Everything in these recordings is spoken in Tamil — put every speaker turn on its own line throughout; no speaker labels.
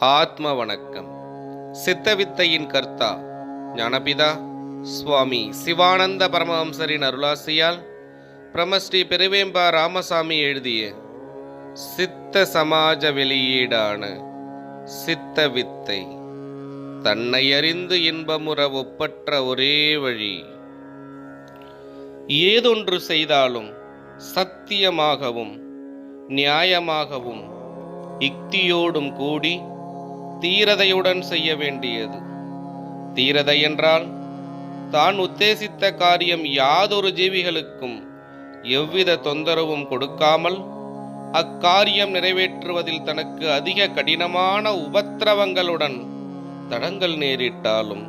ஆத்ம வணக்கம் சித்தவித்தையின் கர்த்தா ஞானபிதா சுவாமி சிவானந்த பரமஹம்சரின் அருளாசியால் பிரமஸ்ரீ பெருவேம்பா ராமசாமி எழுதிய சித்த சமாஜ வெளியீடான சித்த வித்தை தன்னை அறிந்து இன்பமுற ஒப்பற்ற ஒரே வழி. ஏதொன்று செய்தாலும் சத்தியமாகவும் நியாயமாகவும் யுக்தியோடும் கூடி தீரதையுடன் செய்ய வேண்டியது. தீரதை என்றால் தான் உத்தேசித்த காரியம் யாதொரு ஜீவிகளுக்கும் எவ்வித தொந்தரவும் கொடுக்காமல் அக்காரியம் நிறைவேற்றுவதில் தனக்கு அதிக கடினமான உபத்திரவங்களுடன் தடங்கள் நேரிட்டாலும்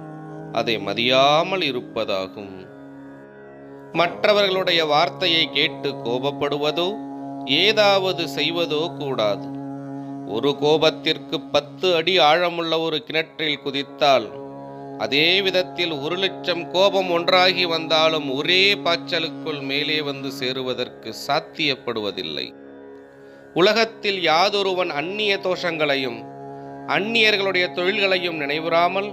அதை மதியாமல் இருப்பதாகும். மற்றவர்களுடைய வார்த்தையை கேட்டு கோபப்படுவதோ ஏதாவது செய்வதோ கூடாது. ஒரு கோபத்திற்கு பத்து அடி ஆழமுள்ள ஒரு கிணற்றில் குதித்தால் அதே விதத்தில் ஒரு லட்சம் கோபம் ஒன்றாகி வந்தாலும் ஒரே பாய்ச்சலுக்குள் மேலே வந்து சேருவதற்கு சாத்தியப்படுவதில்லை. உலகத்தில் யாதொருவன் அந்நிய தோஷங்களையும் அந்நியர்களுடைய தொழில்களையும் நினைவுறாமல்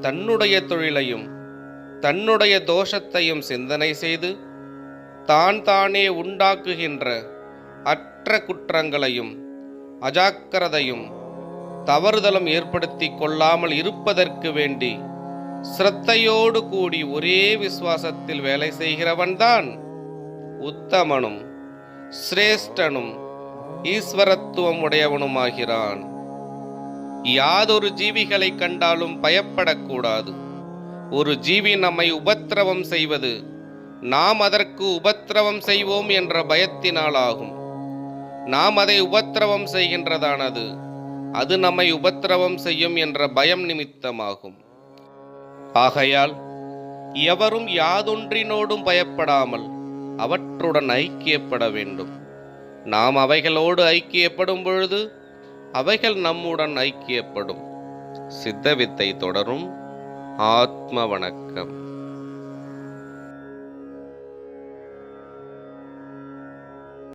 தன்னுடைய தொழிலையும் தன்னுடைய தோஷத்தையும் சிந்தனை செய்து தான் தானே உண்டாக்குகின்ற அற்ற குற்றங்களையும் அஜாக்கிரதையும் தவறுதலும் ஏற்படுத்தி கொள்ளாமல் இருப்பதற்கு வேண்டி சிரத்தையோடு கூடி ஒரே விசுவாசத்தில் வேலை செய்கிறவன்தான் உத்தமனும் சிரேஷ்டனும் ஈஸ்வரத்துவம் உடையவனுமாகிறான். யாதொரு ஜீவிகளை கண்டாலும் பயப்படக்கூடாது. ஒரு ஜீவி நம்மை உபத்திரவம் செய்வது நாம் அதற்கு உபத்திரவம் செய்வோம் என்ற பயத்தினாலாகும். நாம் அதை உபத்திரவம் செய்கின்றதானது? அது நம்மை உபத்திரவம் செய்யும் என்ற பயம் நிமித்தமாகும். ஆகையால் எவரும் யாதொன்றினோடும் பயப்படாமல் அவற்றுடன் ஐக்கியப்பட வேண்டும். நாம் அவைகளோடு ஐக்கியப்படும் பொழுது அவைகள் நம்முடன் ஐக்கியப்படும். சித்தவித்தை தொடரும். ஆத்ம வணக்கம்.